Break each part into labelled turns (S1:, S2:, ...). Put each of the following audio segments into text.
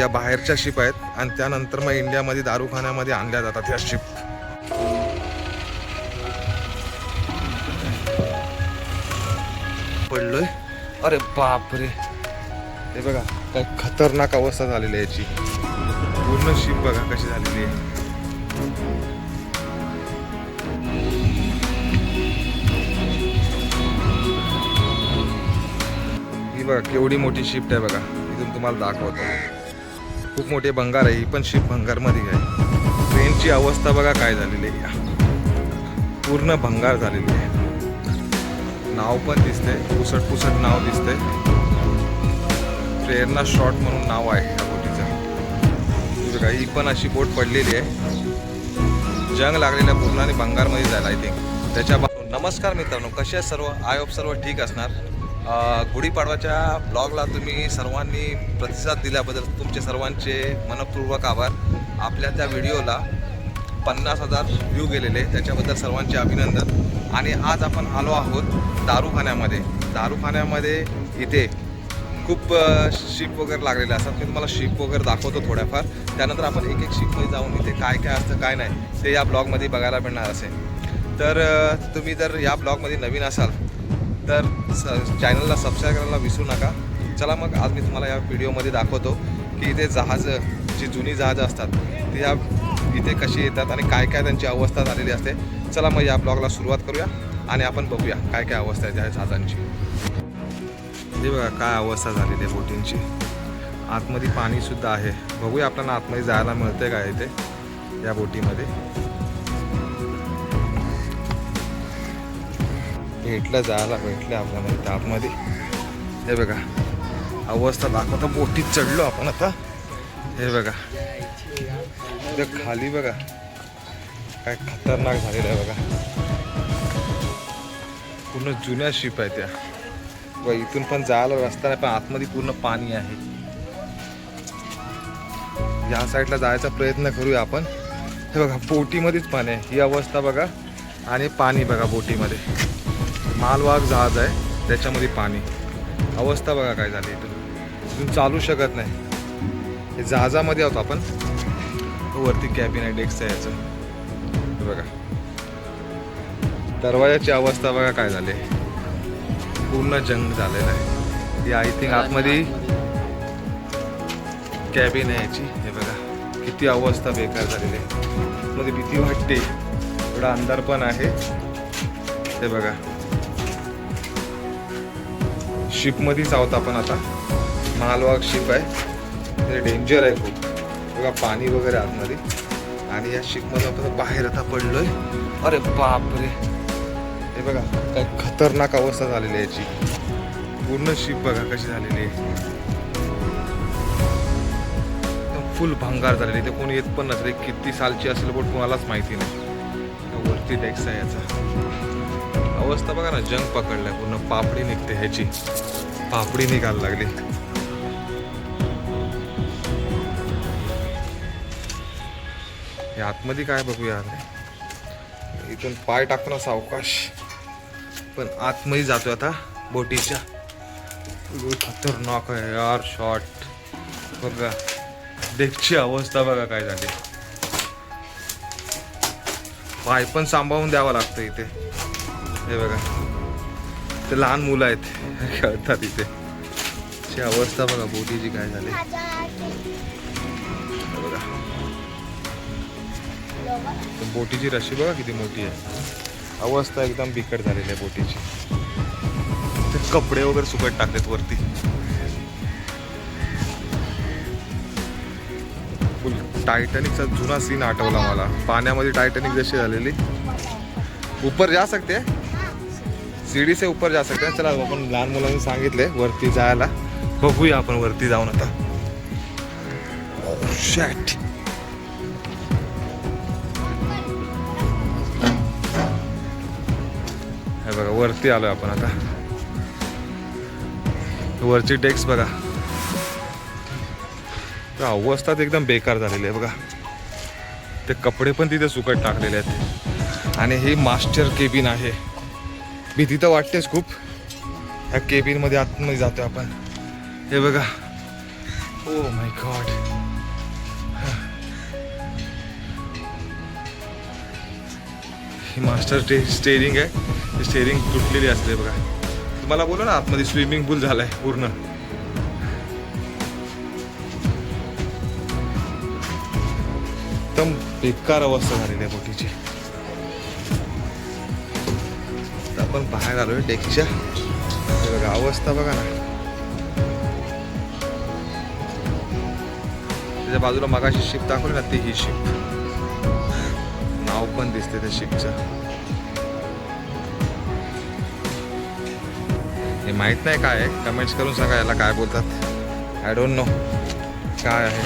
S1: या बाहेरच्या शिप आहेत आणि त्यानंतर मग इंडियामध्ये दारूखान्यामध्ये आणल्या जातात ह्या शिप पडलोय? अरे बापरे. हे बघा काय खतरनाक अवस्था झालेली आहे याची. पूर्ण शिप बघा कशी झालेली आहे. ही बघा केवढी मोठी शिफ्ट आहे बघा. इथून तुम्हाला दाखवतो. खूप मोठे भंगार आहे ही पण शिप भंगारमध्ये आहे. ट्रेनची अवस्था बघा काय झालेली आहे. या. पूर्ण भंगार झालेली आहे. नाव पण दिसतंय पुसट पुसट नाव दिसते प्रेरणा शॉर्ट म्हणून नाव आहे या बोटीचं ही बघा ही पण अशी बोट पडलेली आहे. जंग लागलेल्या पूर्ण आणि भंगारमध्ये जायला आय थिंक त्याच्या नमस्कार मित्रांनो कसे सर्व? आय होप सर्व ठीक असणार. गुढीपाडवाच्या ब्लॉगला तुम्ही सर्वांनी प्रतिसाद दिल्याबद्दल तुमचे सर्वांचे मनपूर्वक आभार. आपल्या त्या व्हिडिओला पन्नास हजार व्ह्यू गेलेले त्याच्याबद्दल सर्वांचे अभिनंदन. आणि आज आपण आलो आहोत दारूखान्यामध्ये. दारूखान्यामध्ये इथे खूप शिप वगैरे लागलेले असतात. मी तुम्हाला शिप वगैरे दाखवतो थोड्याफार. त्यानंतर आपण एक एक शिपमध्ये जाऊन इथे काय काय असतं काय नाही ते या ब्लॉगमध्ये बघायला मिळणार असेल. तर तुम्ही जर या ब्लॉगमध्ये नवीन असाल तर स चॅनलला सबस्क्राईब करायला विसरू नका. चला मग आज मी तुम्हाला या व्हिडिओमध्ये दाखवतो की इथे जहाजं जी जुनी जहाजं असतात ती या इथे कशी येतात आणि काय काय त्यांची अवस्था झालेली असते. चला मग या ब्लॉगला सुरुवात करूया आणि आपण बघूया काय काय अवस्था आहे त्या जहाजांची. हे बघा काय अवस्था झालेली आहे बोटींची. आतमध्ये पाणीसुद्धा आहे. बघूया आपल्याला आतमध्ये जायला मिळतंय काय इथे या बोटीमध्ये. भेटलं जायला भेटलं आपल्याला इथं आतमध्ये. हे बघा अवस्था दाखवतो बोटीत चढलो आपण आता. हे बघा ते खाली बघा काय खतरनाक झालेलं आहे बघा. पूर्ण जुन्या शिप आहे त्या. व इथून पण जायला रस्ता नाही पण आतमध्ये पूर्ण पाणी आहे. या साईडला जायचा प्रयत्न करूया आपण. हे बघा बोटीमध्येच पाणी आहे. ही अवस्था बघा आणि पाणी बघा बोटीमध्ये. मालवाहक जहाज आहे त्याच्यामध्ये पाणी. अवस्था बघा काय झाली इथून. इथून चालू शकत नाही. हे जहाजामध्ये आहोत आपण. वरती कॅबिन आहे डेस्क आहे याचं. हे बघा. दरवाजाची अवस्था बघा काय झाली. पूर्ण जंग झालेला आहे. ही आय थिंक आतमध्ये कॅबिन आहे याची. हे बघा. किती अवस्था बेकार झालेली आहे. मध्ये भीती वाटते. थोडा अंधार पण आहे. हे बघा. शिपमध्येच आहोत आपण आता. मालवाहक शिप आहे. ते डेंजर आहे खूप. बघा पाणी वगैरे आतमध्ये. आणि या शिपमधून आपण बाहेर आता पडलोय. अरे बापरे. हे बघा काय खतरनाक अवस्था झालेली आहे याची. पूर्ण शिप बघा कशी झालेली आहे. फुल भंगार झालेली ते कोणी येत पण नसेल किती सालची असेल पण कोणालाच माहिती नाही. वरती डेक्स आहे याचा. अवस्था बघा ना जंग पकडलाय पूर्ण पापडी निघते ह्याची. पापडी निघायला लागली. हे आतमध्ये काय बघूया इथून पाय टाकतो ना सावकाश. पण आतमध्ये जातोय आता बोटीच्या. खतरनाक आहे यार शॉर्ट बघा डेकची अवस्था बघा काय झाली. पाय पण सांभाळून द्यावा लागतं इथे. हे बघा. ते लहान मुलं आहेत. खेळतात इथे? अशी अवस्था बघा बोटीची काय झाली. बघा. बोटीची रशी बघा किती मोठी आहे. अवस्था एकदम बिकट झालेली आहे बोटीची ते कपडे वगैरे सुकट टाकलेत वरती. फुल टायटॅनिकचा जुना सीन आठवला मला. पाण्यामध्ये टायटॅनिक जशी झालेली ऊपर जा सकते हैं? सीडी से ऊपर जा सकते हैं. चला आपण लहान मुलांनी सांगितले वरती जायला. बघूया आपण वरती जाऊन आता. Oh, शॅट हे बघा वरती आलोय आपण आता. वरची डेक्स बघा. तर एकदम बेकार झालेली आहे बघा. ते कपडे पण तिथे सुकट टाकलेले आहेत. आणि हे मास्टर केबिन आहे. भीती तर वाटतेच खूप. ह्या केबिनमध्ये आतमध्ये जातो आपण. हे बघा. ओ माय गॉड ही मास्टर स्टे स्टेरिंग आहे. स्टेरिंग तुटलेली असते बघा. तुम्हाला बोला ना आतमध्ये स्विमिंग पूल झालाय पूर्ण. एकदम बेकार अवस्था झालेली आहे बोटीची. आपण पाहायला आलोय डेकीच्या. हे बघा अवस्था बघा ना. त्याच्या बाजूला मगाशी शिप दाखवली ना ती ही शिप नाव पण दिसते त्या शिपचं हे माहीत नाही काय आहे. कमेंट्स करून सांगा याला काय बोलतात. आय डोंट नो काय आहे.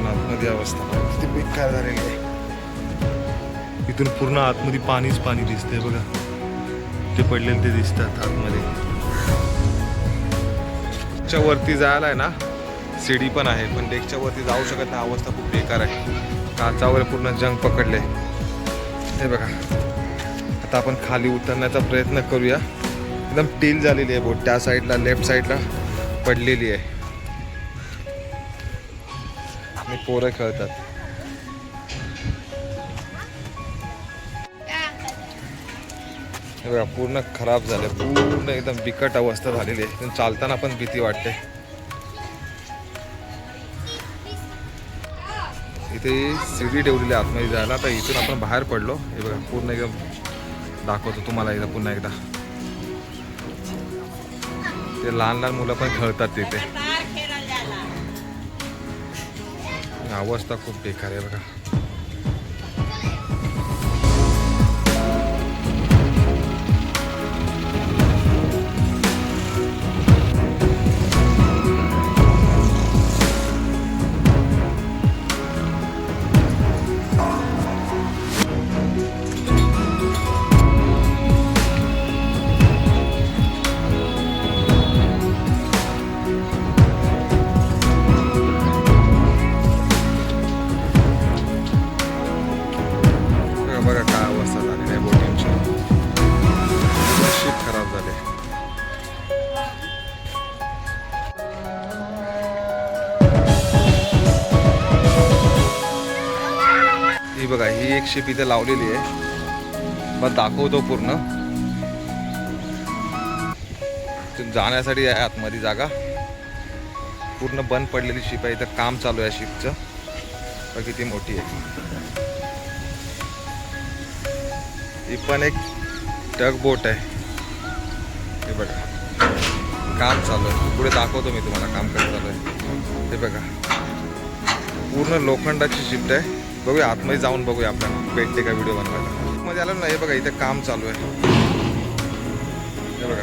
S1: आतमध्ये अवस्था. किती बेकार झालेली आहे. इथून पूर्ण आतमध्ये पाणीच पाणी दिसतंय बघा. ते पडलेले ते दिसतात आतमध्ये. च्या वरती जायला आहे ना सीडी पण आहे पण डेकच्या वरती जाऊ शकत नाही अवस्था खूप बेकार आहे. काचावर पूर्ण जंग पकडले हे बघा. आता आपण खाली उतरण्याचा प्रयत्न करूया. एकदम टील झालेली आहे बोट त्या साईडला लेफ्ट साईडला पडलेली आहे. आणि पोरं खेळतात. बघा पूर्ण खराब झाले. पूर्ण एकदम बिकट अवस्था झालेली आहे. चालताना पण भीती वाटते. इथे सीडी ठेवलेली आहे आतमध्ये जायला. तर इथून आपण बाहेर पडलो. हे बघा पूर्ण एकदम दाखवतो तुम्हाला एकदा पुन्हा एकदा. ते लहान लहान मुलं पण खेळतात तिथे. अवस्था खूप बेकार आहे बघा. शिप इथे लावलेली आहे. मग दाखवतो पूर्ण. जाण्यासाठी आहे आतमध्ये जागा. पूर्ण बंद पडलेली शिप आहे. इथं काम चालू आहे शिपचं बघ किती मोठी आहे. ही पण एक टग बोट आहे. हे बघा. काम चालू आहे. पुढे दाखवतो मी तुम्हाला काम कसं चालू आहे. हे बघा. पूर्ण लोखंडाची शिफ्ट आहे. बघूया आतमध्ये जाऊन बघूया आपण. भेटते का व्हिडिओ बनवायला? मध्ये आलं ना हे बघा इथे काम चालू आहे. हे बघा.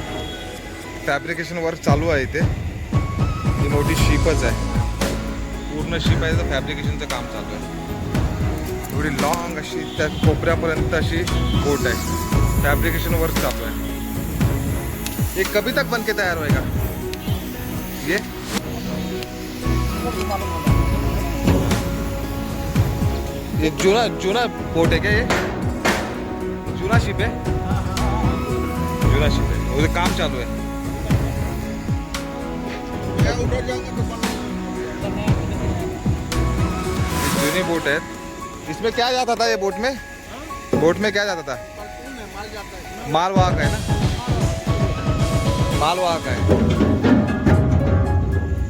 S1: फॅब्रिकेशन वर्क चालू आहे इथे. ही मोठी शिपच आहे. पूर्ण शिप आहे तर फॅब्रिकेशनचं काम चालू आहे. एवढी लॉंग अशी त्या कोपऱ्यापर्यंत अशी बोट आहे. फॅब्रिकेशन वर्क चालू आहे. ये कभी तक बन के तैयार होएगा? ये? ये जूना जूना बोट है क्या ये? जूना शिप है? जूना शिप है। उधर काम चालू है। जूनी बोट है। इसमें क्या जाता था ये बोट में? बोट में क्या जाता था? माल वाहक है ना? माल वाहक आहे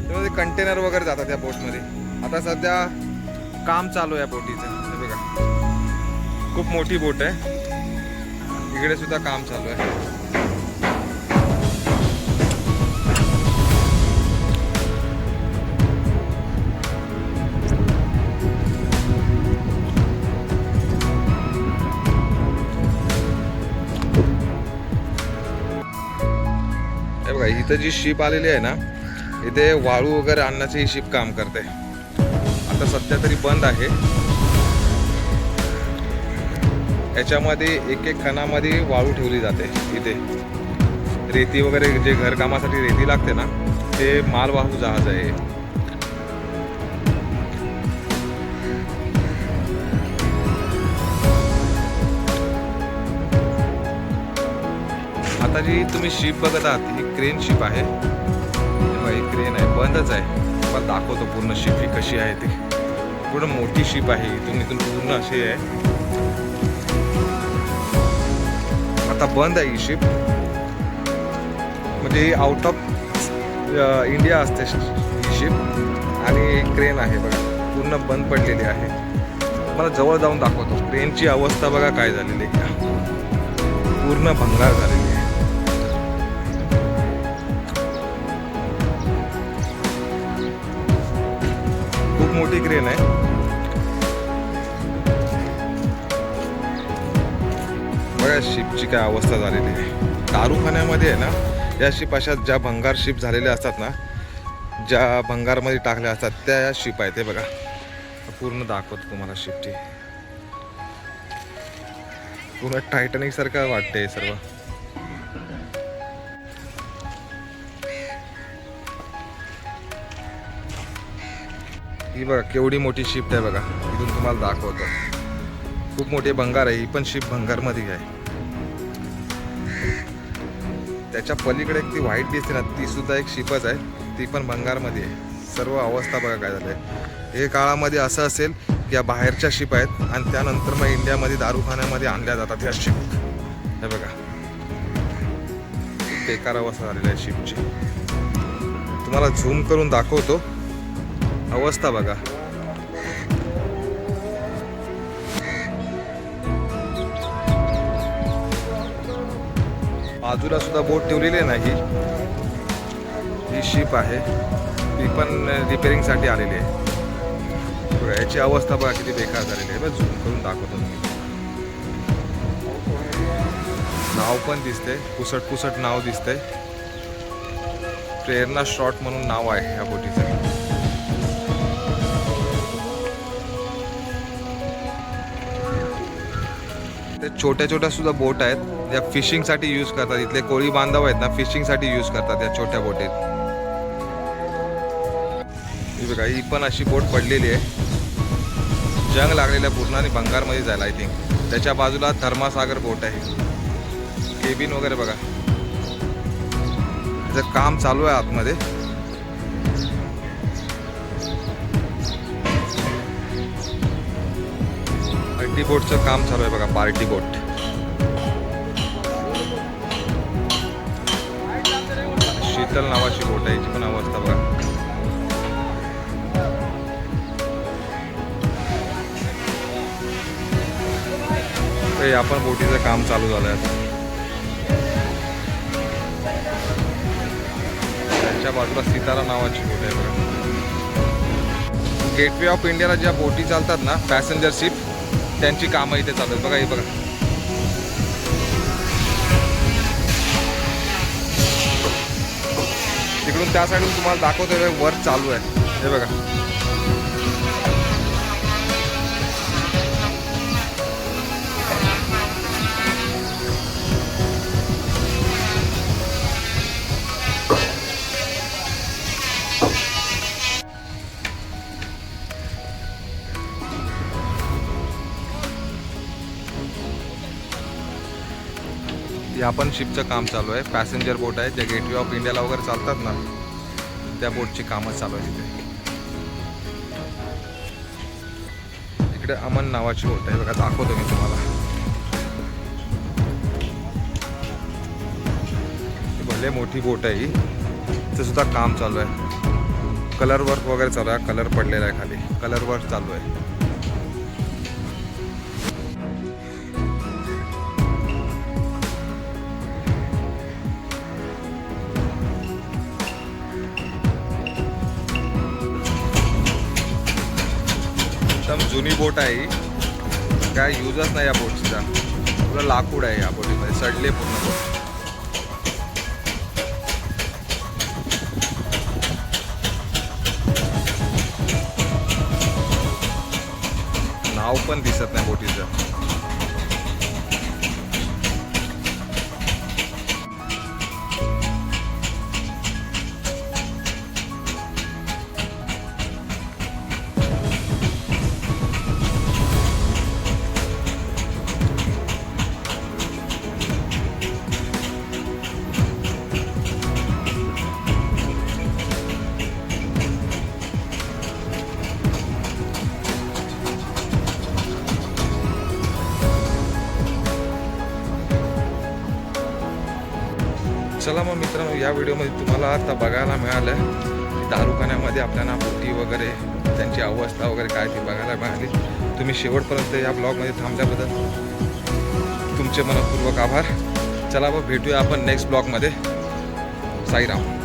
S1: त्यामध्ये कंटेनर वगैरे जातात त्या बोटमध्ये आता सध्या काम चालू आहे बोटीचं. हे बघा. खूप मोठी बोट आहे. इकडे सुद्धा काम चालू आहे. बघा इथं जी शिप आलेली आहे ना इथे वाळू वगैरे आणण्याची ही शिप काम करते. आता सध्या तरी बंद आहे. याच्यामध्ये एक एक खणामध्ये वाळू ठेवली जाते इथे. रेती वगैरे जे घरकामासाठी रेती लागते ना ते मालवाहू जहाज आहे. आता जी तुम्ही शिप बघत आहात ही क्रेन शिप आहे. ही क्रेन आहे बंदच आहे. मला दाखवतो पूर्ण शिप ही कशी आहे ती. पूर्ण मोठी शिप आहे इथून इथून पूर्ण अशी आहे. आता बंद आहे ही शिप म्हणजे आउट ऑफ इंडिया असते ही शिप आणि क्रेन आहे बघा पूर्ण बंद पडलेली आहे. मला जवळ जाऊन दाखवतो. क्रेनची अवस्था बघा काय झालेली आहे. पूर्ण भंगार झालेली आहे. खूप मोठी क्रेन आहे. या शिपची काय अवस्था झालेली आहे. दारूखान्यामध्ये आहे ना या शिप अशा ज्या भंगार शिप झालेल्या असतात ना ज्या भंगारमध्ये टाकल्या असतात त्या या शिप आहेत ते बघा. पूर्ण दाखवतो तुम्हाला शिपची पूर्ण टायटनिक सारखं वाटतंय हे सर्व. ही बघा केवढी मोठी शिप आहे बघा. इथून तुम्हाला दाखवतो. खूप मोठी भंगार आहे ही पण शिप भंगारमध्ये आहे. त्याच्या पलीकडे एक ती व्हाईट दिसते ना ती सुद्धा एक शिपच आहे. ती पण भंगारमध्ये आहे. सर्व अवस्था बघा काय झालंय. हे काळामध्ये असं असेल की या बाहेरच्या शिप आहेत आणि त्यानंतर मग इंडियामध्ये दारूखान्यामध्ये आणल्या जातात ह्या शिप. हे बघा. खूप बेकार अवस्था झालेली आहे शिपची. तुम्हाला झूम करून दाखवतो. अवस्था बघा. बाजूला सुद्धा बोट ठेवलेली नाही. ही शिप आहे. ती पण रिपेरिंगसाठी आलेली आहे. बघा याची अवस्था बघा किती बेकार झालेली आहे. बघ झूम करून दाखवतो मी. नाव पण दिसते पुसट पुसट नाव दिसतंय. प्रेरणा शॉट म्हणून नाव आहे या बोटीचं. ते छोट्या छोट्या सुद्धा बोट आहेत ज्या फिशिंगसाठी यूज करतात. इथले कोळी बांधव आहेत ना फिशिंगसाठी यूज करतात या छोट्या बोटीत. बघा ही पण अशी बोट पडलेली आहे. जंग लागलेल्या पूर्ण आणि बंगारमध्ये जायला आय थिंक त्याच्या बाजूला धर्मासागर बोट आहे. केबिन वगैरे बघा. त्याचं काम चालू आहे आतमध्ये. पार्टी बोटचं काम चालू आहे बघा पार्टी बोट. शीतल नावाची बोट आहे याची पण अवस्था बघा. या आपण बोटीचं काम चालू झालं आहे त्यांच्या बाजूला सितारा नावाची बोट आहे बघा. गेटवे ऑफ इंडियाला ज्या बोटी चालतात ना पॅसेंजर शिप त्यांची कामं इथे चालू आहेत. बघा हे बघा. तिकडून त्या साईडून तुम्हाला दाखवतोय वर्क चालू आहे हे बघा. या पण शिपचं काम चालू आहे. पॅसेंजर बोट आहे. ज्या गेटवे ऑफ इंडियाला वगैरे चालतात ना त्या बोटची कामं चालू आहे तिथे इकडे अमन नावाची बोट आहे. बघा दाखवतो मी तुम्हाला. भले मोठी बोट आहे ही. ते सुद्धा काम चालू आहे. कलर वर्क वगैरे चालू आहे. कलर पडलेला आहे खाली. कलर वर्क चालू आहे. जुनी बोट आहे काय युजच नाही या बोटचा. पूर्ण लाकूड आहे या बोटीमध्ये. सडले पूर्ण बोट. नाव पण दिसत नाही बोटीचं. चला मग मित्रांनो या व्हिडिओमध्ये तुम्हाला आता बघायला मिळालं की दारूखान्यामध्ये आपल्याला पोटी वगैरे त्यांची अवस्था वगैरे काय ती बघायला मिळाली. तुम्ही शेवटपर्यंत या ब्लॉगमध्ये थांबल्याबद्दल तुमचे मनपूर्वक आभार. चला मग भेटूया आपण नेक्स्ट ब्लॉगमध्ये. साईराम.